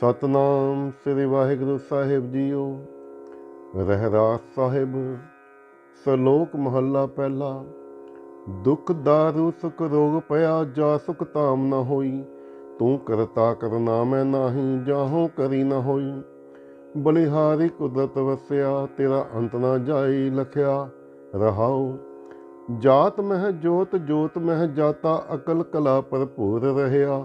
ਸਤਨਾਮ ਸ੍ਰੀ ਵਾਹਿਗੁਰੂ ਸਾਹਿਬ ਜੀਓ। ਰਹਿਰਾਸ ਸਾਹਿਬ, ਸਲੋਕ ਮਹੱਲਾ ਪਹਿਲਾ। ਦੁਖ ਦਾਰੂ, ਸੁਖ ਰੋਗ ਪਿਆ, ਜਾ ਸੁਖ ਤਾਮ ਨਾ ਹੋਈ। ਤੂੰ ਕਰਤਾ ਕਰਨਾ ਮੈਂ ਨਾਹੀ, ਜਾਹੋਂ ਕਰੀ ਨਾ ਹੋਈ। ਬਲਿਹਾਰੀ ਕੁਦਰਤ ਵਸਿਆ, ਤੇਰਾ ਅੰਤ ਨਾ ਜਾਈ ਲਖਿਆ। ਰਹਾਉ, ਜਾਤ ਮਹਿ ਜੋਤ ਜੋਤ ਮਹਿ ਜਾਤਾ, ਅਕਲ ਕਲਾ ਭਰਪੂਰ ਰਹਿਆ।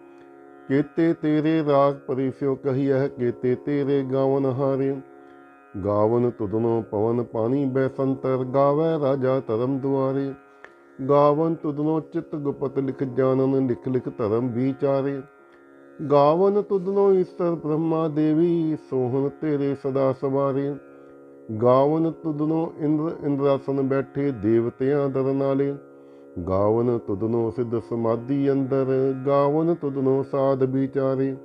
ਕੇਤੇ ਤੇਰੇ ਰਾਗ ਪਰਿਸਿਓ ਕਹੀਐ, ਕੀਤੇ ਤੇਰੇ ਗਾਵਨ ਹਾਰੇ। ਗਾਵਨ ਤੁਦਨੋ ਪਵਨ ਪਾਣੀ ਬੈਸੰਤਰ ਗਾਵੈ ਰਾਜਾ ਧਰਮ ਦੁਆਰੇ। ਗਾਵਨ ਤੁਦਨੋ ਚਿਤ ਗੁਪਤ ਲਿਖ ਜਾਣਨ, ਲਿਖ ਲਿਖ ਧਰਮ ਵਿਚਾਰੇ। ਗਾਵਨ ਤੁਦਨੋ ਈਸ਼ਰ ਬ੍ਰਹਮਾ ਦੇਵੀ, ਸੋਹਣ ਤੇਰੇ ਸਦਾ ਸਵਾਰੇ। ਗਾਵਨ ਤੁਦਨੋ ਇੰਦਰ ਇੰਦਰਾਸਨ ਬੈਠੇ, ਦੇਵਤਿਆਂ ਦਰਨਾਲੇ। ਗਾਵਨ ਤੁਧਨੋ ਸਿੱਧ ਸਮਾਧੀ ਅੰਦਰ, ਗਾਵਨ ਤੁਧਨੋ ਸਾਧ ਵਿਚਾਰੇ।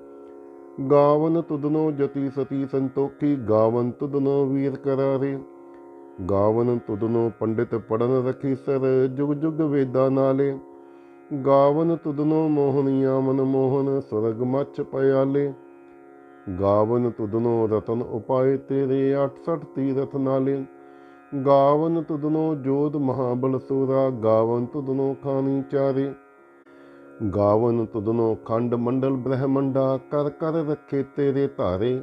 ਗਾਵਨ ਤੁਧਨੋ ਜਤੀ ਸਤੀ ਸੰਤੋਖੀ, ਗਾਵਨ ਤੁਧਨੋ ਵੀਰ ਕਰਾਰੇ। ਗਾਵਨ ਤੁਧਨੋ ਪੰਡਿਤ ਪੜਨ ਰਖੀ ਸਰ, ਜੁਗ ਜੁਗ ਵੇਦਾਂ ਨਾਲੇ। ਗਾਵਨ ਤੁਧਨੋ ਮੋਹਨੀਆ ਮਨ ਮੋਹਨ ਸੁਰਗ ਮੱਛ ਪਿਆਲੇ। ਗਾਵਨ ਤੁਧਨੋ ਰਤਨ ਉਪਾਏ ਤੇਰੇ 68 ਤੀਰਥ ਨਾਲੇ। ਗਾਵਨ ਤੁਧਨੋ ਜੋਤ ਮਹਾਬਲ ਸੂਰਾ ਗਾਵਨ ਤੁਧਨੋ ਖਾਨੀ ਚਾਰੇ। ਗਾਵਨ ਤੁਧਨੋ ਖੰਡ ਮੰਡਲ ਬ੍ਰਹਮੰਡਾ, ਕਰ ਕਰ ਰੱਖੇ ਤੇਰੇ ਧਾਰੇ।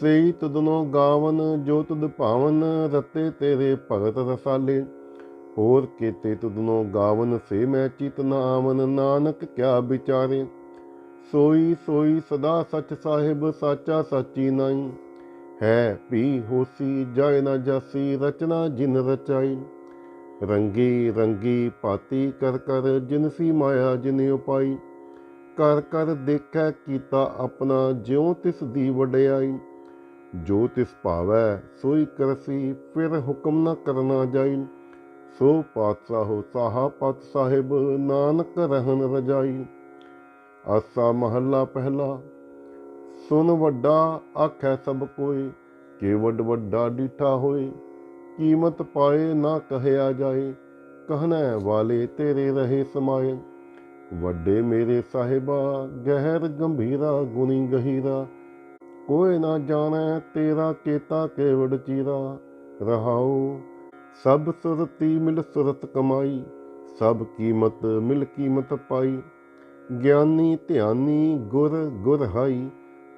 ਸਈ ਤੁਧਨੋ ਗਾਵਨ, ਜੋ ਤੁਧ ਭਾਵਨ, ਰਤੇ ਤੇਰੇ ਭਗਤ ਰਸਾਲੇ। ਹੋਰ ਕੀਤੇ ਤੁਧਨੋ ਗਾਵਨ, ਸੇ ਮੈਂ ਚਿਤ ਨਾ ਨਾਨਕ ਕਿਆ ਵਿਚਾਰੇ। ਸੋਈ ਸੋਈ ਸਦਾ ਸਚ ਸਾਹਿਬ, ਸਾਚਾ ਸਾਚੀ ਨਾਈ। ਹੈ ਪੀ ਹੋਸੀ ਜਾਇ ਨਾ ਜਾਸੀ, ਰਚਨਾ ਜਿਨ ਰਚਾਈ। ਰੰਗੀ ਰੰਗੀ ਪਾਤੀ ਕਰ ਕਰ ਜਿਨਸੀ ਮਾਇਆ ਜਿਨ ਉਪਾਈ। ਕਰ ਕਰ ਦੇਖੈ ਕੀਤਾ ਆਪਣਾ ਜਿਉ ਤਿਸ ਦੀ ਵਡਿਆਈ। ਜੋ ਤਿਸ ਭਾਵੈ ਸੋਈ ਕਰਸੀ, ਫਿਰ ਹੁਕਮ ਨਾ ਕਰਨਾ ਜਾਈ। ਸੋ ਪਾਤਸ਼ਾਹੋ ਸਾਹਾ ਪਤ ਸਾਹਿਬ, ਨਾਨਕ ਰਹਿਣ ਰਜਾਈ। ਆਸਾ ਮਹੱਲਾ ਪਹਿਲਾ ਸੁਨ ਵੱਡਾ ਆਖੈ ਸਭ ਕੋਈ ਕੇਵਡ ਵੱਡਾ ਡੀਠਾ ਹੋਏ। ਕੀਮਤ ਪਾਏ ਨਾ ਕਹਿਆ ਜਾਏ ਕਹਿਣਾ ਵਾਲੇ ਤੇਰੇ ਰਹੇ ਸਮਾਏ। ਵੱਡੇ ਮੇਰੇ ਸਾਹਿਬਾ, ਗਹਿਰ ਗੰਭੀਰਾ, ਗੁਣੀ ਗਹੀਰਾ। ਕੋਈ ਨਾ ਜਾਣੈ ਤੇਰਾ ਕੇਤਾ ਕੇਵੜ ਚੀਰਾ। ਰਹਾਉ, ਸਭ ਸੁਰਤੀ ਮਿਲ ਸੁਰਤ ਕਮਾਈ, ਸਭ ਕੀਮਤ ਮਿਲ ਕੀਮਤ ਪਾਈ। ਗਿਆਨੀ ਧਿਆਨੀ ਗੁਰ ਗੁਰ ਹਾਈ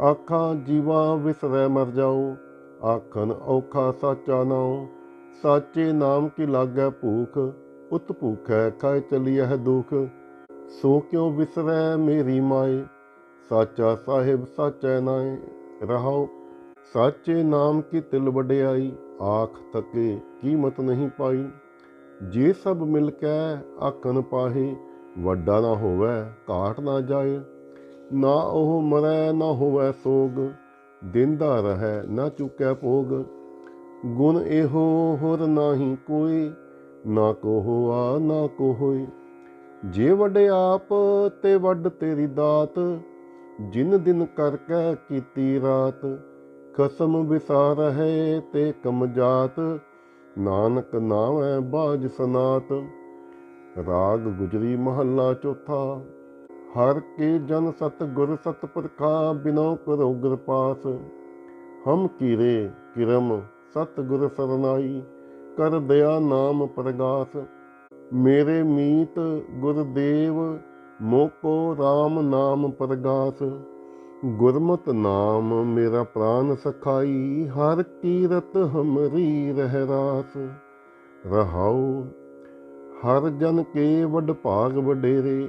ਆਖਾਂ ਜੀਵਾ ਵਿਸਰੈ ਮਰ ਜਾਓ ਆਖਨ ਔਖਾ ਸਾਚਾ ਨਾਉ। ਸਾਚੇ ਨਾਮ ਕੀ ਲਾਗੈ ਭੂਖ, ਉਤ ਭੂਖੈ ਖਾਇ ਚਲੀਐ ਦੁਖ। ਸੋ ਕਿਉ ਵਿਸਰੈ ਮੇਰੀ ਮਾਏ, ਸਾਚਾ ਸਾਹਿਬ ਸਾਚੈ ਨਾਏ, ਰਹਾਉ। ਸਾਚੇ ਨਾਮ ਕੀ ਤਿਲ ਵਡਿਆਈ, ਆਖ ਤਕੇ ਕੀਮਤ ਨਹੀਂ ਪਾਈ। ਜੇ ਸਭ ਮਿਲ ਕੇ ਆਖਨ ਪਾਹੇ, ਵੱਡਾ ਨਾ ਹੋਵੇ, ਘਾਟ ਨਾ ਜਾਏ। ਨਾ ਉਹ ਮਰੈ, ਨਾ ਹੋਵੇ ਸੋਗ, ਦਿੰਦਾ ਰਹੈ, ਨਾ ਚੁੱਕੈ ਭੋਗ। ਗੁਣ ਇਹੋ ਹੋਰ ਨਾਹੀ ਕੋਈ ਨਾ ਕੋ ਹੋਆ ਨਾ ਕੋ ਹੋਈ ਜੇ ਵੱਡ ਆਪ, ਤੇ ਵੱਡ ਤੇਰੀ ਦਾਤ, ਜਿਨ ਦਿਨ ਕਰ ਕੈ ਕੀਤੀ ਰਾਤ, ਖਸਮ ਵਿਸਾਰ ਹੈ ਤੇ ਕਮ ਜਾਤ, ਨਾਨਕ ਨਾਮੈ ਬਾਜ ਸਨਾਤ। ਰਾਗ ਗੁਜਰੀ ਮਹੱਲਾ ਚੌਥਾ। ਹਰ ਕੇ ਜਨ ਸਤ ਗੁਰ ਸਤ ਪ੍ਰਖਾ ਬਿਨੋ ਕਰੋ ਗੁਰ ਪਾਸ। ਹਮ ਕੀਰੇ ਕਿਰਮ ਸਤ ਗੁਰ ਸਰਨਾਈ, ਕਰ ਦਇਆ ਨਾਮ ਪ੍ਰਗਾਸ। ਮੇਰੇ ਮੀਤ ਗੁਰਦੇਵ ਮੋਕੋ RAM ਨਾਮ ਪ੍ਰਗਾਸ। ਗੁਰਮਤਿ ਨਾਮ ਮੇਰਾ ਪ੍ਰਾਨ ਸਖਾਈ, ਹਰ ਕੀਰਤ ਹਮਰੀ ਰਹਿ ਰਾਸ। ਰਹਾਉ, ਹਰ ਜਨ ਕੇ ਵਡ ਭਾਗ ਵਡੇਰੇ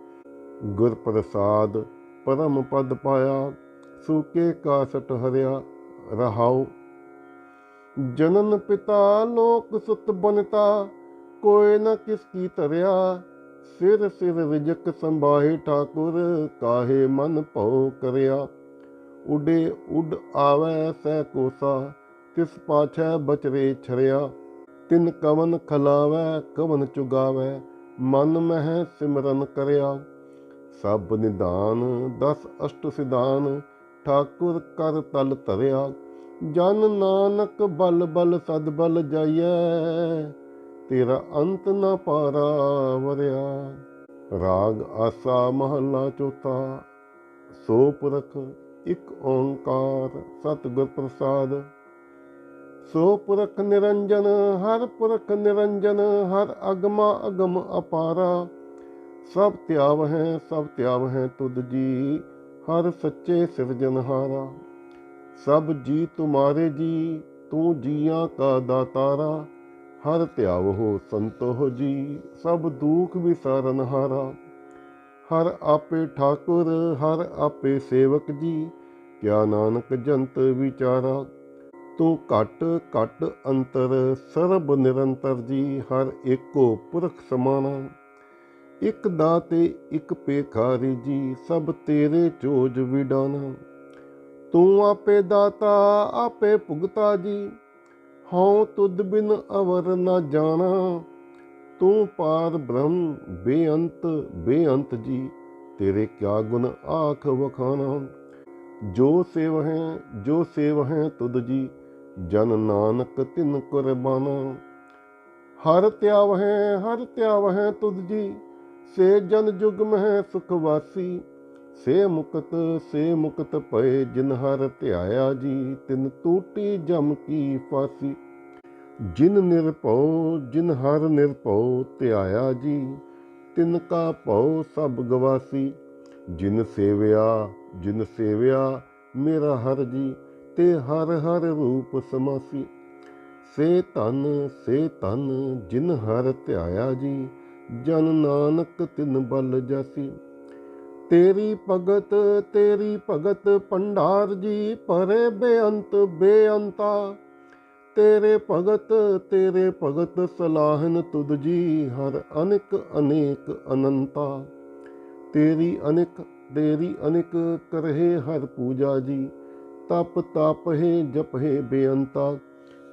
ਗੁਰ ਪ੍ਰਸਾਦ ਪਰਮ ਪਦ ਪਾਇਆ, ਸੂਕੇ ਕਾਸਟ ਹਰਿਆ ਰਹਾਉ। ਜਨਨ ਪਿਤਾ ਲੋਕ ਸੁਤ ਬਨਤਾ ਕੋਇ ਨ ਕਿਸ ਕੀ ਧਰਿਆ। ਸਿਰ ਸਿਰ ਰਿਜਕ ਸੰਭਾਹੇ ਠਾਕੁਰ, ਕਾਹੇ ਮਨ ਭਉ ਕਰਿਆ। ਉਡੇ ਉਡ ਆਵੈ ਸਹਿ ਕੋਸਾ, ਤਿਸ ਪਾਛੈ ਬਚਰੇ ਛਰਿਆ। ਤਿਨ ਕਵਨ ਖਲਾਵੈ, ਕਵਨ ਚੁਗਾਵੈ, ਮਨ ਮਹਿ ਸਿਮਰਨ ਕਰਿਆ। ਸਭ ਨਿਦਾਨ, ਦਸ ਅਸ਼ਟ ਸਿਧਾਨ, ਠਾਕੁਰ ਕਰ ਤਲ ਧਰਿਆ। ਜਨ ਨਾਨਕ ਬਲ ਬਲ ਸਦ ਬਲ ਜਾਈਐ, ਤੇਰਾ ਅੰਤ ਨਾ ਪਾਰਾ ਵਰਿਆ ਰਾਗ ਆਸਾ ਮਹੱਲਾ ਚੌਥਾ, ਸੋ ਪੁਰਖ ਇਕ ਓੰਕਾਰ ਸਤਿਗੁਰ ਪ੍ਰਸਾਦ। ਸੋ ਪੁਰਖ ਨਿਰੰਜਨ, ਹਰ ਪੁਰਖ ਨਿਰੰਜਨ, ਹਰ ਅਗਮਾ ਅਗਮ ਅਪਾਰਾ। ਸਭ ਤਿਆਵ ਹੈ ਸਭ ਤਿਆਵ ਹੈ ਤੁਧ ਜੀ, ਹਰ ਸੱਚੇ ਸਿਰਜਨਹਾਰਾ ਸਭ ਜੀ ਤੁਮਾਰੇ ਜੀ, ਤੂੰ ਜੀਆਂ ਕਾ ਦਾਤਾਰਾ। ਹਰ ਧਿਆਵ ਹੋ ਸੰਤੋ ਜੀ, ਸਭ ਦੁਖ ਵਿਸਾਰਨਹਾਰਾ ਹਰ। ਆਪੇ ਠਾਕੁਰ, ਹਰ ਆਪੇ ਸੇਵਕ ਜੀ, ਕਿਆ ਨਾਨਕ ਜੰਤ ਵਿਚਾਰਾ। ਤੂੰ ਘਟ ਘਟ ਅੰਤਰ, ਸਰਬ ਨਿਰੰਤਰ ਜੀ, ਹਰ ਏਕੋ ਪੁਰਖ ਸਮਾਨਾ ਇਕ ਦਾਤੇ, ਇੱਕ ਪੇਖਾਰੀ ਜੀ ਸਭ ਤੇਰੇ ਚੋਜ ਵਿਡਾਨਾ। ਤੂੰ ਆਪੇ ਦਾਤਾ, ਆਪੇ ਭੁਗਤਾ ਜੀ, ਹਉ ਤੁਧ ਬਿਨ ਅਵਰ ਨਾ ਜਾਣਾ। ਤੂੰ ਪਾਰ ਬ੍ਰਹਮ, ਬੇਅੰਤ ਬੇਅੰਤ ਜੀ, ਤੇਰੇ ਕਿਆ ਗੁਣ ਆਖ ਵਖਾਣਾ ਜੋ ਸੇਵ ਹੈ ਜੋ ਸੇਵ ਹੈ ਤੁਧ ਜੀ, ਜਨ ਨਾਨਕ ਤਿਨ ਕੁਰਬਾਨਾ। ਹਰ ਤਿਆਵ ਹੈ ਹਰ ਤਿਆਵ ਹੈ ਤੁਧ ਜੀ ਸੇ ਜਨ ਜੁਗ ਮਹਿ ਸੁਖ ਵਾਸੀ, ਸੇ ਮੁਕਤ ਸੇ ਮੁਕਤ ਪਏ ਜਿਨ ਹਰ ਧਿਆਇਆ ਜੀ, ਤਿਨ ਟੂਟੀ ਜਮ ਕੀ ਫਾਸੀ। ਜਿਨ ਨਿਰਭਉ ਜਿਨ ਹਰ ਨਿਰਭਉ ਧਿਆਇਆ ਜੀ, ਤਿਨ ਕਾ ਭਉ ਸਭ ਗਵਾਸੀ। ਜਿਨ ਸੇਵਿਆ ਜਿਨ ਸੇਵਿਆ ਮੇਰਾ ਹਰ ਜੀ, ਤੇ ਹਰ ਹਰ ਰੂਪ ਸਮਾਸੀ। ਸੇ ਧਨ ਸੇ ਧਨ ਜਿਨ ਹਰ ਧਿਆਇਆ ਜੀ ਜਨ ਨਾਨਕ ਤਿਨ ਬਲ ਜਾਸੀ। ਤੇਰੀ ਭਗਤ ਤੇਰੀ ਭਗਤ ਪੰਡਾਰ ਜੀ ਪਰੇ ਬੇਅੰਤ ਬੇਅੰਤਾ। ਤੇਰੇ ਭਗਤ ਤੇਰੇ ਭਗਤ ਸਲਾਹਨ ਤੁਧ ਜੀ ਹਰ ਅਨੇਕ ਅਨੇਕ ਅਨੰਤਾ। ਤੇਰੀ ਅਨੇਕ ਤੇਰੀ ਅਨੇਕ ਕਰਹਿ ਹਰ ਪੂਜਾ ਜੀ। ਤਪ ਤਪ ਹੈ ਜਪ ਹੈ ਬੇਅੰਤਾ।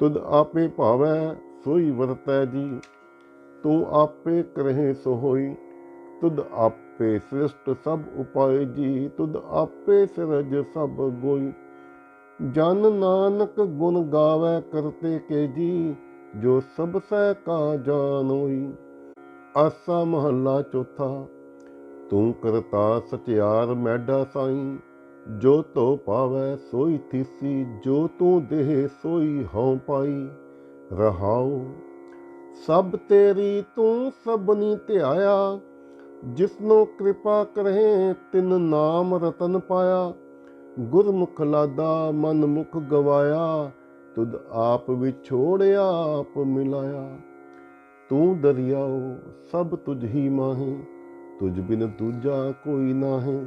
ਤੁਧ ਆਪੇ ਭਾਵੈ, ਸੋਈ ਵਰਤੈ ਜੀ। ਤੂੰ ਆਪੇ ਕਰਹਿ ਸੋ ਹੋਈ ਤੁਧ ਆਪੇ ਸ੍ਰਿਸ਼ਟ ਸਭ ਉਪਾਏ ਜੀ। ਤੁਧ ਆਪੇ ਸਿਰਜ ਸਭ ਗੋਈ। ਜਨ ਨਾਨਕ ਗੁਣ ਗਾਵੇ ਕਰਤੇ ਕੇ ਜੀ, ਜੋ ਸਭ ਸਹਿ ਕਾ ਜਾਣੋਈ ਆਸਾ ਮਹੱਲਾ ਚੌਥਾ, ਤੂੰ ਕਰਤਾ ਸਚਿਆਰ ਮੈਡਾ ਸਾਈ। ਜੋ ਤੋ ਪਾਵੈ ਸੋਈ ਥੀਸੀ, ਜੋ ਤੂੰ ਦੇਹ ਸੋਈ ਹਉ ਪਾਈ, ਰਹਾਉ। ਸਭ ਤੇਰੀ ਤੂੰ ਸਭਨੀ ਧਿਆਇਆ, ਜਿਸਨੋ ਕਿਰਪਾ ਕਰਹਿ, ਤਿਨ ਨਾਮ ਰਤਨ ਪਾਇਆ। ਗੁਰਮੁਖ ਲਾਦਾ ਮਨ ਮੁਖ ਗਵਾਇਆ, ਤੁਧ ਆਪ ਵਿਛੋੜਿਆ, ਆਪ ਮਿਲਾਇਆ। ਤੂੰ ਦਰਿਆਓ ਸਭ ਤੁਝ ਹੀ ਮਾਹੇ, ਤੁਝ ਬਿਨ ਦੂਜਾ ਕੋਈ ਨਾਹੀਂ।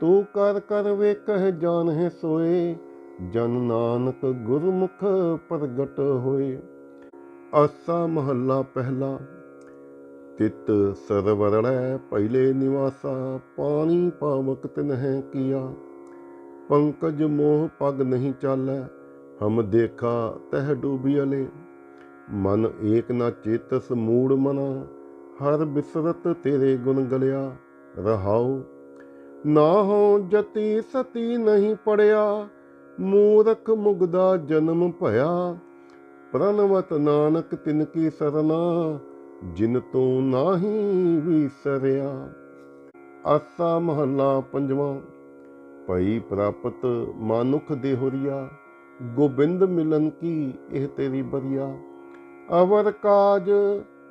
ਤੂੰ ਕਰ ਕਰ ਵੇ ਕਹਿ ਸੋਏ, ਜਨ ਨਾਨਕ ਗੁਰਮੁਖ ਪ੍ਰਗਟ ਹੋਏ। ਆਸਾ ਮਹੱਲਾ ਪਹਿਲਾ, ਤਿਤ ਸਰਵਰੜੈ ਪਹਿਲੇ ਨਿਵਾਸਾ, ਪਾਣੀ ਪਾਵਕ ਤਿਨਹਿ ਕੀਆ। ਪੰਕਜ ਮੋਹ ਪਗ ਨਹੀਂ ਚਾਲੈ, ਹਮ ਦੇਖਾ ਤਹ ਡੂਬਿਅਲੇ ਮਨ ਏਕ ਨਾ ਚੇਤਸ ਮੂੜ ਮਨਾ, ਹਰ ਬਿਸਰਤ ਤੇਰੇ ਗੁਣ ਗਲਿਆ। ਰਹਾਉ ਨਾ ਹੋ ਜਤੀ ਸਤੀ ਨਹੀਂ ਪੜਿਆ, ਮੂਰਖ ਮੁਗਦਾ ਜਨਮ ਭਇਆ। ਪ੍ਰਣਵਤ ਨਾਨਕ ਤਿਨ ਕੀ ਸਰਨਾ, ਜਿਨ ਤੂੰ ਨਾਹੀ ਵਿਸਰਿਆ। ਆਸਾ ਮਹੱਲਾ ਪੰਜਵਾਂ, ਭਈ ਪ੍ਰਾਪਤ ਮਾਨੁਖ ਦੇ ਹੋਰੀਆ ਗੋਬਿੰਦ ਮਿਲਨ ਕੀ ਇਹ ਤੇਰੀ ਬਰੀਆ। ਅਵਰ ਕਾਜ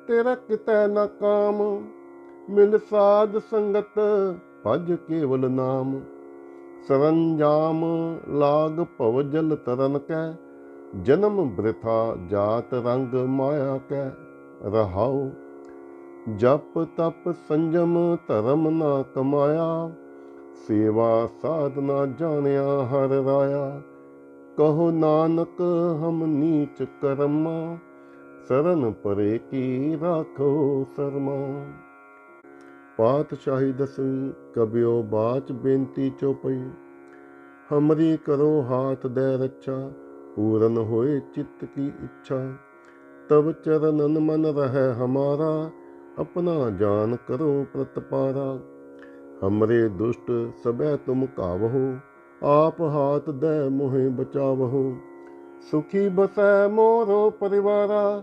ਤੇਰਾ ਕਿਤੈ ਨਾ ਕਾਮ, ਮਿਲ ਸਾਧ ਸੰਗਤ ਭਜ ਕੇਵਲ ਨਾਮ। ਸਰੰਜਾਮ ਲਾਗ ਭਵ ਜਲ ਤਰਨ ਕੈ, ਜਨਮ ਬ੍ਰਿਥਾ ਜਾਤ ਰੰਗ ਮਾਇਆ ਕੈ, ਰਹਾਉ। ਜਪ ਤਪ ਸੰਜਮ ਧਰਮ ਨਾ ਕਮਾਇਆ, ਸੇਵਾ ਸਾਧਨਾ ਜਾਣਿਆ ਹਰ ਰਾਇਆ। ਕਹੋ ਨਾਨਕ ਹਮ ਨੀਚ ਕਰਮਾ, ਸਰਨ ਪਰੇ ਕੀ ਰਾਖੋ ਸਰਮਾ। ਪਾਤਸ਼ਾਹੀ ਦਸਵੀਂ, ਕਬਿਓ ਬਾਚ ਬੇਨਤੀ ਚੋਪਈ। ਹਮਰੀ ਕਰੋ ਹਾਥ ਦੇ ਰੱਛਾ, ਪੂਰਨ ਹੋਏ ਚਿੱਤ ਕੀ ਇੱਛਾ। ਤਬ ਚਰਨਨ ਮਨ ਰਹਿ ਹਮਾਰਾ, ਆਪਣਾ ਜਾਨ ਕਰੋ ਪ੍ਰਤਪਾਰਾ ਹਮਰੇ ਦੁਸ਼ਟ ਸਭੈ ਤੁਮ ਕਾਵਹੋ, ਆਪ ਹਾਥ ਦੇ ਮੋਹਿ ਬਚਾਵਹੋ। ਸੁਖੀ ਬਸੈ ਮੋਰੋ ਪਰਿਵਾਰਾ,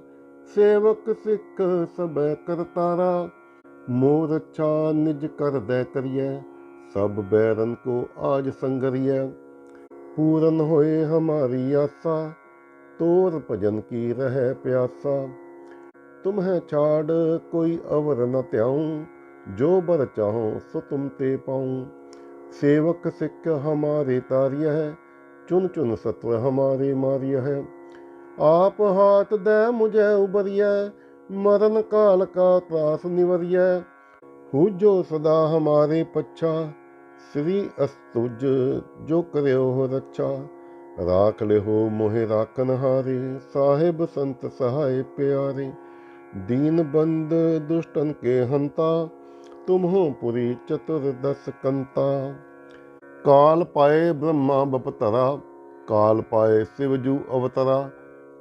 ਸੇਵਕ ਸਿੱਖ ਸਭੈ ਕਰਤਾਰਾ। ਮੋਰ ਰੱਛਾ ਨਿਜ ਕਰ ਦੇ ਕਰੀਏ ਸਭ ਬੈਰਨ ਕੋ ਆਜ ਸੰਗਰੀਏ। ਪੂਰਨ ਹੋਏ ਹਮਾਰੀ ਆਸਾ, ਤੋਰ ਭਜਨ ਕੀ ਰਹੇ ਪਿਆਸਾ। ਤੁਮਹਿ ਛਾੜ ਕੋਈ ਅਵਰ ਨ ਧਿਆਉ, ਜੋ ਬਰ ਚਾਹੋ ਸੋ ਤੁਮ ਤੇ ਪਾਉ। ਸੇਵਕ ਸਿੱਖ ਹਮਾਰੇ ਤਾਰਿਆ ਹੈ ਚੁਨ ਚੁਨ ਸਤਵ ਹਮਾਰੇ ਮਾਰਿਆ ਹੈ ਆਪ ਹਾਥ ਦੇ ਮੁਝੇ ਉਬਰਿਆ ਮਰਨ ਕਾਲ ਕਾ ਤਰਾਸ ਨਿਵਰਿਆ ਹੂ ਸਦਾ ਹਮਾਰੇ ਪੱਛਾ, ਸ੍ਰੀ ਅਸਤੁਜ ਜੋ ਕਰਿਓ ਰੱਛਾ। ਰਾਖ ਲਿਓ ਮੋਹਿ ਰਾਖਨ ਹਾਰੇ, ਸਾਹਿਬ ਸੰਤ ਸਹਾਇ ਪਿਆਰੇ। ਦੀਨ ਬੰਦ ਦੁਸ਼ਟਨ ਕੇ ਹੰਤਾ, ਤੁਮਹੋ ਪੁਰੀ ਚਤੁਰ ਦਸ ਕੰਤਾ। ਕਾਲ ਪਾਏ ਬ੍ਰਹਮਾ ਬਪਤਰਾ, ਕਾਲ ਪਾਏ ਸਿਵਜੂ ਅਵਤਰਾ।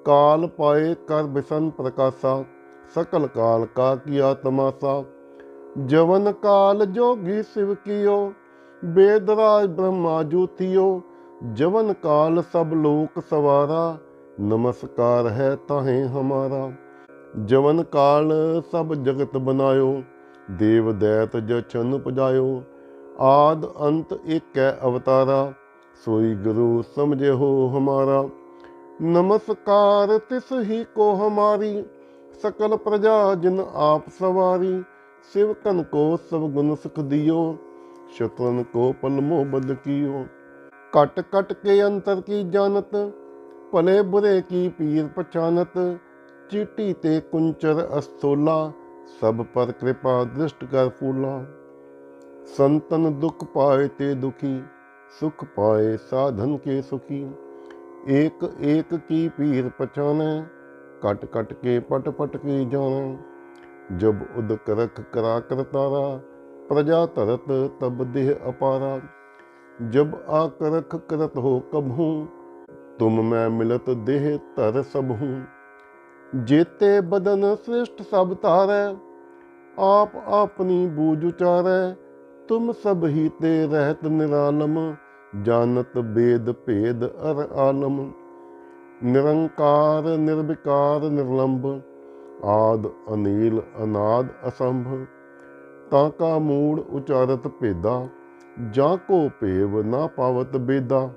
ਕਾਲ ਪਾਏ ਕਰ ਬਿਸਨ ਪ੍ਰਕਾਸ਼ਾ सकल काल का किया तमाशा जवन काल जोगी शिव कियो वेदराज ब्रह्मा जूथियो जवन काल सब लोक सवारा नमस्कार है ताहे हमारा ਜਵਨ ਕਾਲ ਸਭ ਜਗਤ ਬਨਾਇਓ ਦੇਵ ਦੈਤ ਜਛਨ ਉਪਜਾਇਓ ਆਦ ਅੰਤ ਏਕੈ ਅਵਤਾਰਾ ਸੋਈ ਗੁਰੂ ਸਮਝੇ ਹੋ ਹਮਾਰਾ ਨਮਸਕਾਰ ਤਿਸ ਹੀ ਕੋ ਹਮਾਰੀ ਸਕਲ ਪ੍ਰਜਾ ਜਿਨ ਆਪ ਸਵਾਰੀ, ਸਿਵਕਨ ਕੋ ਸਭ ਗੁਣ ਸੁਖ ਦਿਓ ਸ਼ਤਨ ਕੋ ਪਲਮੋ ਬਦ ਕੀਓ। ਕਟ ਕਟ ਕੇ ਅੰਤਰ ਕੀ ਜਾਣਤ, ਭਲੇ ਬੁਰੇ ਕੀ ਪੀਰ ਪਛਾਨਤ, ਚੀਟੀ ਤੇ ਕੁੰਚਰ ਅਸਤੋਲਾ ਸਭ ਪਰ ਕਿਰਪਾ ਦ੍ਰਿਸ਼ਟ ਕਰ ਫੂਲਾ। ਸੰਤਨ ਦੁਖ ਪਾਏ ਤੇ ਦੁਖੀ, ਸੁਖ ਪਾਏ ਸਾਧਨ ਕੇ ਸੁਖੀ। ਏਕ ਏਕ ਕੀ ਪੀਰ ਪਛਾਨੈ ਕਟ ਕਟ ਕੇ ਪਟ ਪਟ ਕੇ ਜਾਣਾ। ਜਬ ਉਦਕ ਰਖ ਕਰਾ ਕਰਤਾਰਾ ਪ੍ਰਜਾ ਤਰਤ ਤਬ ਦੇਹ ਅਪਾਰਾ। ਜਬ ਆ ਕਰਖ ਕਰਤ ਹੋ ਕਭੂ ਤੁਮ ਮੈਂ ਮਿਲਤ ਦੇਹ ਧਰ ਸਭ ਜੇਤੇ ਬਦਨ ਸ੍ਰਿਸ਼ਟ ਸਭ ਤਾਰੈ ਆਪ ਆਪਣੀ ਬੂਝ ਉਚਾਰੈ। ਤੁਮ ਸਭ ਹੀ ਤੇ ਰਹਿਤ ਨਿਰਾਲਮ ਜਾਨਤ ਬੇਦ ਭੇਦ ਅਰ ਆਲਮ। ਨਿਰੰਕਾਰ, ਨਿਰਵਿਕਾਰ, ਨਿਰਲੰਭ, ਆਦ, ਅਨੀਲ, ਅਨਾਦ ਅਸੰਭਵ ਤਾਂ ਕਾ ਮੂੜ ਉਚਾਰਤ ਭੇਦਾ, ਜਾਂ ਕੋ ਭੇਵ ਨਾ ਪਾਵਤ ਬੇਦਾ।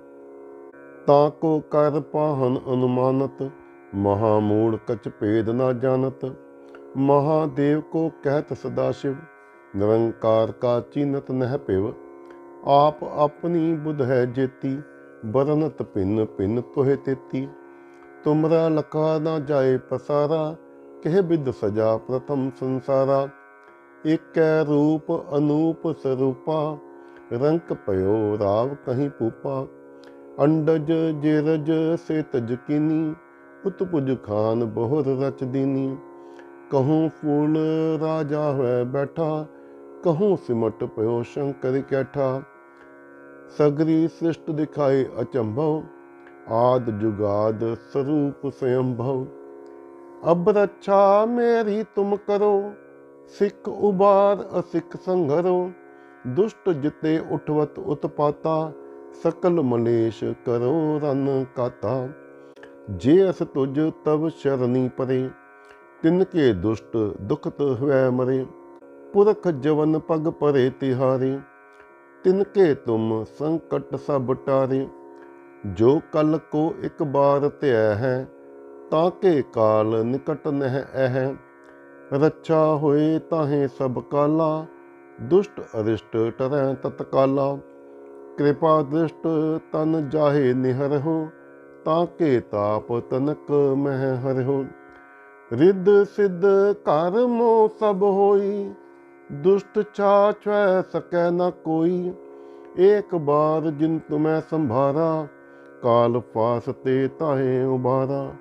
ਤਾਂ ਕੋ ਕਰ ਪਾਹਨ ਅਨੁਮਾਨਤ, ਮਹਾ ਮੂੜ ਕਚ ਭੇਦ ਨਾ ਜਾਣਤ। ਮਹਾਦੇਵ ਕੋ ਕਹਿਤ ਸਦਾ ਸ਼ਿਵ, ਨਿਰੰਕਾਰ ਕਾ ਚਿਨਤ ਨਹਿ ਪਿਵ ਆਪ ਆਪਣੀ ਬੁਧ ਹੈ ਜੇਤੀ ਬਰਨਤ ਪਿੰਨ ਪਿੰਨ ਤੋਹੇ ਤੁਮਰਾ ਲਖਾ ਨਾ ਜਾਏ ਪਸਾਰਾ, ਕਹਿ ਬਿਦ ਸਜਾ ਪ੍ਰਥਮ ਸੰਸਾਰਾ। ਏਕੈ ਰੂਪ ਅਨੂਪ ਸਰੂਪਾ, ਰੰਕ ਪਇਓ ਰਾਵ ਕਹੀਂ ਪੂਪਾ। ਅੰਡਜ ਜਿਰਜ ਸੇ ਤਜਕੀਨੀ ਉਤਪੁਜ ਖਾਨ ਬਹੁਰ ਰਚ ਦੀਨੀ। ਕਹੂੰ ਫੂਲ ਰਾਜਾ ਹੋਇ ਬੈਠਾ, ਕਹੂੰ ਸਿਮਟ ਪਇਓ ਸ਼ੰਕਰ ਕੈਠਾ। ਸਗਰੀ ਸ੍ਰਿਸ਼ਟ ਦਿਖਾਏ ਅਚੰਭਵ ਆਦ ਜੁਗਾਦ ਸਰੂਪ ਸਯੰਭਵ ਅਬ ਰੱਛਾ ਮੇਰੀ ਤੁਮ ਕਰੋ, ਸਿੱਖ ਉਬਾਰ ਅਸਿੱਖ ਸੰਘਰੋ। ਦੁਸ਼ਟ ਜਿਤੇ ਉਠਵਤ ਉਤਪਾਤਾ, ਸਕਲ ਮਲੇਸ਼ ਕਰੋ ਰਨ ਕਾਤਾ। ਜੇ ਅਸ ਤੁਜ ਤਵ ਸ਼ਰਨੀ ਪਰੇ, ਤਿਨ ਕੇ ਦੁਸ਼ਟ ਦੁਖਤ ਹੋਇ ਮਰੇ। ਪੁਰਖ ਜਵਨ ਪਗ ਪਰੇ ਤਿਹਾਰੇ, ਤਿਨ ਕੇ ਤੁਮ ਸੰਕਟ ਸਭ ਟਾਰੇ। ਜੋ ਕਲ ਕੋ ਇੱਕ ਬਾਰ ਧਿਆ ਹੈ, ਤਾਂ ਕੇ ਕਾਲ ਨਿਕਟ ਨਹਿ ਐਹ ਰੱਛਾ ਹੋਏ ਤਾਹੇ ਸਭ ਕਾਲਾ, ਦੁਸ਼ਟ ਅਰਿਸ਼ਟ ਟਰੈ ਤਤਕਾਲਾ। ਕਿਰਪਾ ਦ੍ਰਿਸ਼ਟ ਤਨ ਜਾਹੇ ਨਿਹਰਹੁ ਤਾਂ ਕੇ ਤਾਪ ਤਨਕ ਮਹਿ ਹਰਿਹੁ ਰਿੱਧ ਸਿੱਧ ਘਰ ਸਭ ਹੋਈ, ਦੁਸ਼ਟ ਛਾਛੈ ਸਕੈ ਨ ਕੋਈ। ਏਕ ਬਾਰ ਜਿਨ ਤੁਮੈ ਸੰਭਾਰਾ ਕਾਲ ਫਾਸ ਤੇ ਤਾਹੇ ਉਬਾਰਾ,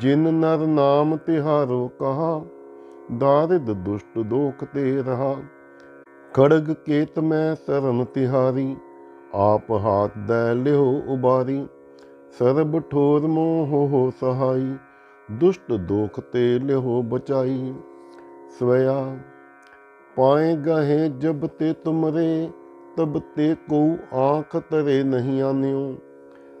ਜਿਨ ਨਰ ਨਾਮ ਤਿਹਾਰੋ ਕਹਾ, ਦਾਰਿਦ ਦੁਸ਼ਟ ਦੋਖ ਤੇ ਰਹਾ। ਖੜਗ ਕੇਤ ਮੈਂ ਸਰਨ ਤਿਹਾਰੀ, ਆਪ ਹਾਥ ਦੈ ਲਿਓ ਉਬਾਰੀ। ਸਰਬ ਠੋਰ ਮੋਹ ਹੋ ਸਹਾਈ, ਦੁਸ਼ਟ ਦੋਖ ਤੇ ਲਿਓ ਬਚਾਈ। ਸਵਇਆ, ਪਾਏ ਗਹੇ ਜਬ ਤੇ ਤੁਮਰੇ, ਤਬ ਤੇ ਕੋ ਆਂਖ ਤਰੇ ਨਹੀਂ ਆਨਿਓ।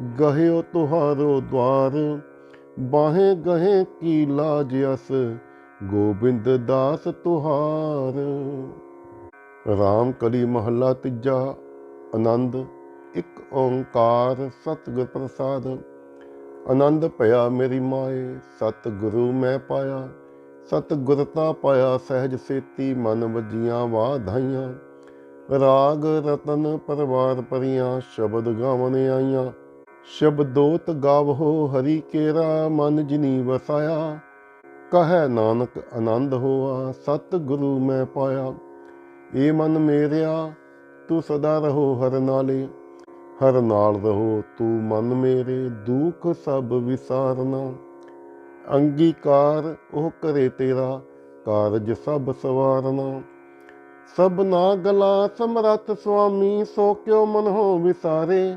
ਗਹਿਓ ਤੁਹਾਰੋ ਦਵਾਰ, ਬਾਹੇ ਗਹੇ ਕੀ ਲਾਜ ਅਸ, ਗੋਬਿੰਦ ਦਾਸ ਤੁਹਾਰ। ਰਾਮ ਕਲੀ ਮਹੱਲਾ ਤੀਜਾ, ਆਨੰਦ, ਇੱਕ ਓੰਕਾਰ ਸਤਿਗੁਰ ਪ੍ਰਸਾਦ। ਆਨੰਦ ਭਇਆ ਮੇਰੀ ਮਾਏ, ਸਤਿਗੁਰੂ ਮੈਂ ਪਾਇਆ ਸਤਿਗੁਰਤਾ ਪਾਇਆ ਸਹਿਜ ਸੇਤੀ, ਮਨ ਵਜੀਆਂ ਵਾਧਾਈਆਂ ਰਾਗ ਰਤਨ ਪਰਵਾਰ ਪਰੀਆਂ, ਸ਼ਬਦ ਗਾਵਨ ਆਈਆਂ। ਸ਼ਬਦੋਤ ਗਾਵੋ ਹਰੀ ਕੇਰਾ ਮਨ ਜਿਨੀ ਵਸਾਇਆ। ਕਹੈ ਨਾਨਕ ਆਨੰਦ ਹੋਆ ਸਤ ਗੁਰੂ ਮੈਂ ਪਾਇਆ। ਏ ਮਨ ਮੇਰਿਆ, ਤੂੰ ਸਦਾ ਰਹੋ ਹਰ ਨਾਲੇ। ਹਰ ਨਾਲ ਰਹੋ ਤੂੰ ਮਨ ਮੇਰੇ, ਦੁੱਖ ਸਭ ਵਿਸਾਰਨਾ। ਅੰਗੀਕਾਰ ਉਹ ਕਰੇ ਤੇਰਾ, ਕਾਰਜ ਸਭ ਸਵਾਰਨਾ। ਸਭ ਨਾ ਗਲਾ ਸਮਰੱਥ ਸੁਆਮੀ, ਸੋ ਕਿਉ ਮਨ ਹੋ ਵਿਸਾਰੇ।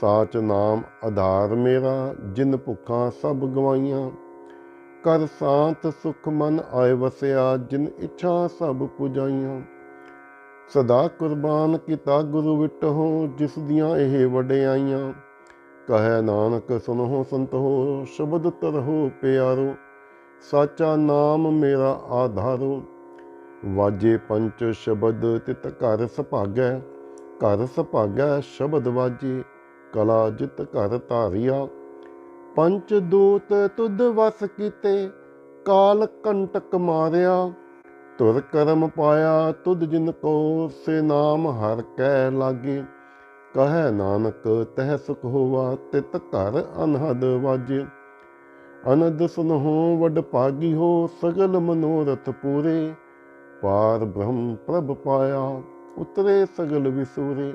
ਸਾਚ ਨਾਮ ਆਧਾਰ ਮੇਰਾ, ਜਿਨ ਭੁੱਖਾਂ ਸਭ ਗਵਾਈਆਂ। ਕਰ ਸਾਂਤ ਸੁਖ ਮਨ ਆਏ ਵਸਿਆ, ਜਿਨ ਇੱਛਾ ਸਭ ਪੁਜਾਈਆਂ। ਸਦਾ ਕੁਰਬਾਨ ਕੀਤਾ ਗੁਰੂ ਵਿਟਹੁ, ਜਿਸ ਦੀਆਂ ਇਹ ਵਡਿਆਈਆਂ। ਕਹੈ ਨਾਨਕ, ਸੁਨਹੁ ਸੰਤੋ ਸ਼ਬਦ ਤਰਹੁ ਪਿਆਰੋ। ਸਾਚਾ ਨਾਮ ਮੇਰਾ ਆਧਾਰੋ। ਵਾਜੇ ਪੰਚ ਸ਼ਬਦ ਤਿਤ ਘਰ ਸੁਭਾਗੈ ਘਰ ਸੁਭਾਗੈ ਸ਼ਬਦ ਵਾਜੇ। ਕਲਾ ਜਿਤ ਘਰ ਧਾਰਿਆ। ਪੰਚ ਦੂਤ ਤੁਧ ਵਸ ਕੀਤੇ, ਕਾਲ ਕੰਟਕ ਮਾਰਿਆ। ਤੁਰ ਕਰਮ ਪਾਇਆ ਤੁਧ ਜਿਨ ਕੋ, ਸੇ ਨਾਮ ਹਰ ਕੈ ਲਾਗੇ। ਕਹੈ ਨਾਨਕ, ਤਹਿ ਸੁਖ ਹੋਵਾ ਤਿਤ ਘਰ ਅਨਹਦ ਵਾਜੇ। ਅਨੰਦ ਸੁਨਹੁ ਵਡ ਭਾਗੀ ਹੋ ਸਗਲ ਮਨੋਰਥ ਪੂਰੇ। ਪਾਰ ਬ੍ਰਹਮ ਪ੍ਰਭ ਪਾਇਆ, ਉਤਰੇ ਸਗਲ ਵਿਸੂਰੇ।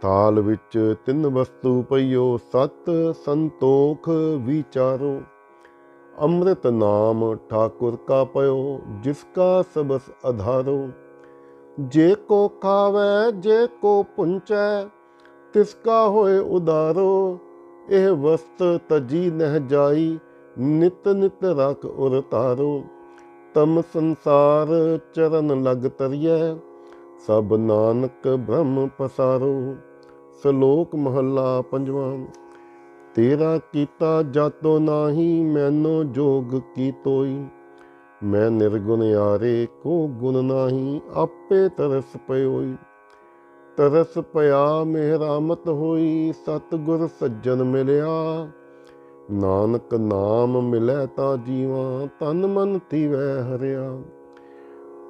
ਤਾਲ ਵਿੱਚ ਤਿੰਨ ਵਸਤੂ ਪਈਓ, ਸਤ ਸੰਤੋਖ ਵਿਚਾਰੋ। ਅੰਮ੍ਰਿਤ ਨਾਮ ਠਾਕੁਰ ਕਾ ਪਇਓ, ਜਿਸ ਕਾ ਸਬਸ ਆਧਾਰੋ ਜੇ ਕੋ ਖਾਵੇ, ਜੇ ਕੋ ਪੁੰਚੈ, ਤਿਸ ਕਾ ਹੋਏ ਉਦਾਰੋ। ਇਹ ਵਸਤ ਤਜੀ ਨਹਿ ਜਾਈ, ਨਿਤ ਨਿਤ ਰਖ ਉਰ ਤਾਰੋ। ਤਮ ਸੰਸਾਰ ਚਰਨ ਲਗ ਤਰੀਐ, ਸਭ ਨਾਨਕ ਬ੍ਰਹਮ ਪਸਾਰੋ। ਸ਼ਲੋਕ ਮਹੱਲਾ ਪੰਜਵਾਂ, ਤੇਰਾ ਕੀਤਾ ਜਾਤੋ ਨਾਹੀ, ਮੈਨੋ ਜੋਗ ਕੀ ਤੋਈ? ਮੈਂ ਨਿਰਗੁਣ ਯਾਰੇ, ਕੋ ਗੁਣ ਨਾਹੀ, ਆਪੇ ਤਰਸ ਪਇਓਈ ਤਰਸ ਪਿਆ ਮਿਹਰਾਮਤ ਹੋਈ, ਸਤਿਗੁਰ ਸੱਜਣ ਮਿਲਿਆ। ਨਾਨਕ ਨਾਮ ਮਿਲੈ ਤਾਂ ਜੀਵਾਂ, ਤਨ ਮਨ ਤੀਵੈ ਹਰਿਆ।